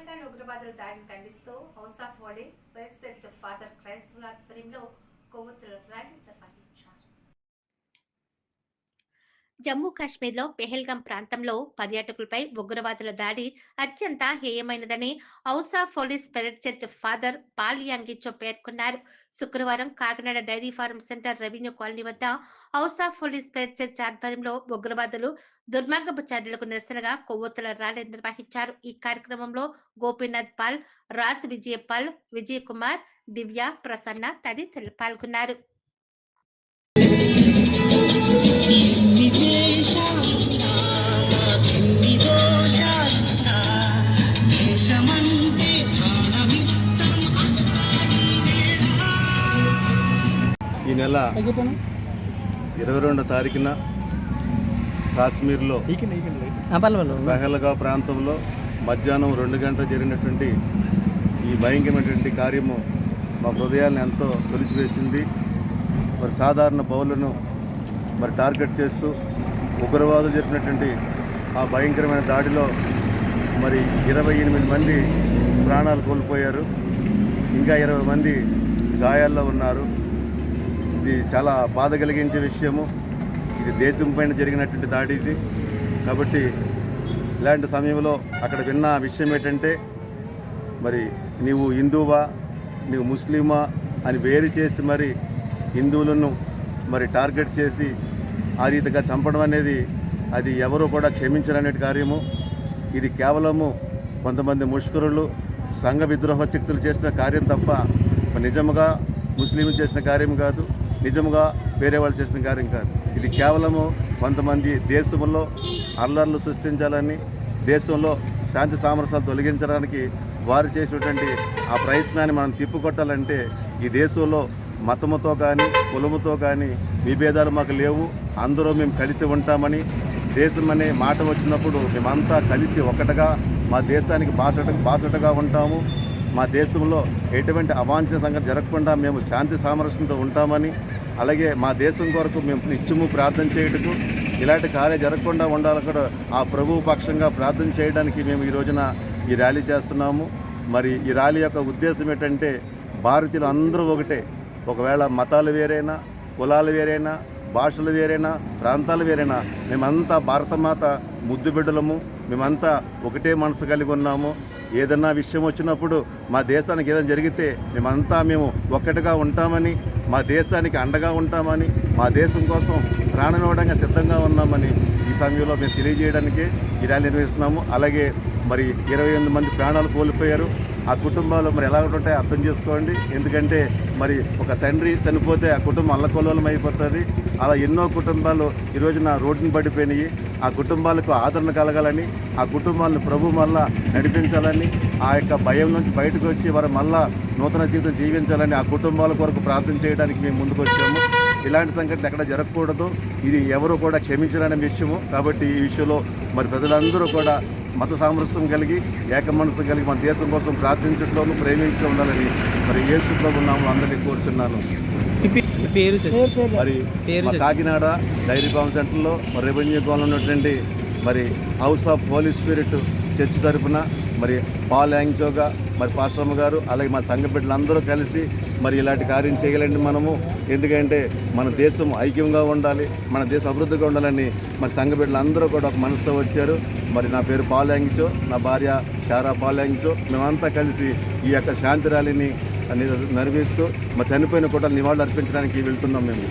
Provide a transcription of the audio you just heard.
పహల్గాన్ ఉగ్రవాదుల దాడిని ఖండిస్తూ house of holy spirit church father క్రైస్తవుల ఆధ్వర్యంలో కొవ్వొత్తుల ర్యాలీ నిర్వహించారు జమ్మూ కాశ్మీర్లో పెహల్గాం ప్రాంతంలో పర్యాటకులపై ఉగ్రవాదుల దాడి అత్యంత హేయమైనదని ఔసా police holy church father Paul యాంగిచో పేర్కొన్నారు. శుక్రవారం Kakinada dairy farm centre revenue colony వద్ద ఔసా పోలీస్ హోలీ చర్చ్ ఆధ్వర్యంలో ఉగ్రవాదులు దుర్మార్గపు చర్యలకు నిరసనగా కొవ్వొత్తుల ర్యాలీ నిర్వహించారు. ఈ కార్యక్రమంలో గోపీనాథ్ పాల్ రాజ్ విజయపాల్ విజయ విజయ్ కుమార్ దివ్య ప్రసన్న తదితరులు పాల్గొన్నారు. నెల ఇరవై రెండో తారీఖున కాశ్మీర్లో పహల్గా ప్రాంతంలో మధ్యాహ్నం రెండు గంటల జరిగినటువంటి ఈ భయంకరమైనటువంటి కార్యము మా హృదయాన్ని ఎంతో తొలిచివేసింది. మరి సాధారణ పౌరులను మరి టార్గెట్ చేస్తూ ఉగ్రవాదులు జరిపినటువంటి ఆ భయంకరమైన దాడిలో మరి ఇరవై ఎనిమిది మంది ప్రాణాలు కోల్పోయారు. ఇంకా ఇరవై మంది గాయాల్లో ఉన్నారు. ఇది చాలా బాధ కలిగించే విషయము. ఇది దేశం పైన జరిగినటువంటి దాడి ఇది. కాబట్టి ఇలాంటి సమయంలో అక్కడ విన్న విషయం ఏంటంటే మరి నీవు హిందువా నీవు ముస్లిమా అని వేరు చేసి మరి హిందువులను మరి టార్గెట్ చేసి ఆ రీతిగా చంపడం అనేది అది ఎవరు కూడా క్షమించరనే కార్యము. ఇది కేవలము కొంతమంది ముష్కరులు సంఘ విద్రోహ శక్తులు చేసిన కార్యం తప్ప నిజముగా ముస్లింలు చేసిన కార్యం కాదు. నిజముగా వేరే వాళ్ళు చేసిన కార్యం కాదు. ఇది కేవలము కొంతమంది దేశంలో అల్లర్లు సృష్టించాలని దేశంలో శాంతి సామరస్యాలు తొలగించడానికి వారు చేసినటువంటి ఆ ప్రయత్నాన్ని మనం తిప్పుకొట్టాలంటే ఈ దేశంలో మతముతో కానీ కులముతో కానీ విభేదాలు మాకు లేవు. అందరూ మేము కలిసి ఉంటామని దేశం అనే మాట వచ్చినప్పుడు మేమంతా కలిసి ఒకటగా మా దేశానికి బాసట బాసటగా ఉంటాము. మా దేశంలో ఎటువంటి అవాంఛన సంఘటన జరగకుండా మేము శాంతి సామరస్యంతో ఉంటామని అలాగే మా దేశం కొరకు మేము నిత్యము ప్రార్థన చేయటకు ఇలాంటి కార్యం జరగకుండా ఉండాలని కూడా ఆ ప్రభువు పక్షంగా ప్రార్థన చేయడానికి మేము ఈ రోజున ఈ ర్యాలీ చేస్తున్నాము. మరి ఈ ర్యాలీ యొక్క ఉద్దేశం ఏంటంటే భారతీయులు అందరూ ఒకటే. ఒకవేళ మతాలు వేరైనా కులాలు వేరైనా భాషలు వేరైనా ప్రాంతాలు వేరైనా మేమంతా భారతమాత ముద్దు బిడ్డలము మేమంతా ఒకటే మనసు కలిగి ఉన్నాము. ఏదన్నా విషయం వచ్చినప్పుడు మా దేశానికి ఏదైనా జరిగితే మేమంతా మేము ఒక్కటిగా ఉంటామని మా దేశానికి అండగా ఉంటామని మా దేశం కోసం ప్రాణం ఇవ్వడానికి సిద్ధంగా ఉన్నామని ఈ సమయంలో మేము తెలియజేయడానికి ఈ ర్యాలీ నిర్వహిస్తున్నాము. అలాగే మరి ఇరవై ఎనిమిది మంది ప్రాణాలు కోల్పోయారు. ఆ కుటుంబాలు మరి ఎలా ఉంటాయో అర్థం చేసుకోండి. ఎందుకంటే మరి ఒక తండ్రి చనిపోతే ఆ కుటుంబం అల్లకొల్లోలం అయిపోతుంది. అలా ఎన్నో కుటుంబాలు ఈరోజు నా రోడ్డుని పడిపోయినాయి. ఆ కుటుంబాలకు ఆదరణ కలగాలని ఆ కుటుంబాలను ప్రభు మళ్ళా నడిపించాలని ఆ యొక్క భయం నుంచి బయటకు వచ్చి వారు మళ్ళా నూతన జీవితం జీవించాలని ఆ కుటుంబాల కొరకు ప్రార్థన చేయడానికి మేము ముందుకు వచ్చాము. ఇలాంటి సంఘటనలు ఎక్కడ జరగకూడదు. ఇది ఎవరు కూడా క్షమించాలనే విషయము. కాబట్టి ఈ విషయంలో మరి ప్రజలందరూ కూడా మత సామరస్యం కలిగి ఏక మనసు కలిగి మన దేశం కోసం ప్రార్థించడంలోనూ ప్రేమించడం ఉండాలని మరి యేసు ప్రభు నామములో అందరినీ చెప్పు. మరి. కాకినాడ డైరీ ఫార్మ్ సెంటర్లో మరి రెవెన్యూ కాలంలో ఉన్నటువంటి మరి house of holy spirit church తరపున మరి పాల్ యాంగ్చోగా మరి పాస్టర్మ గారు అలాగే మా సంఘ బిడ్డలందరూ కలిసి మరి ఇలాంటి కార్యం చేయగలండి మనము. ఎందుకంటే మన దేశం ఐక్యంగా ఉండాలి మన దేశం అభివృద్ధిగా ఉండాలని మరి సంఘ బిడ్డలందరూ కూడా ఒక మనసుతో వచ్చారు. మరి నా పేరు పాల్ యాంగిచో నా భార్య షారా పాల్ యాంగిచో. మేమంతా కలిసి ఈ యొక్క శాంతి ర్యాలీని నిర్వహిస్తూ మరి చనిపోయిన కూడా నివాళులు అర్పించడానికి వెళ్తున్నాం మేము.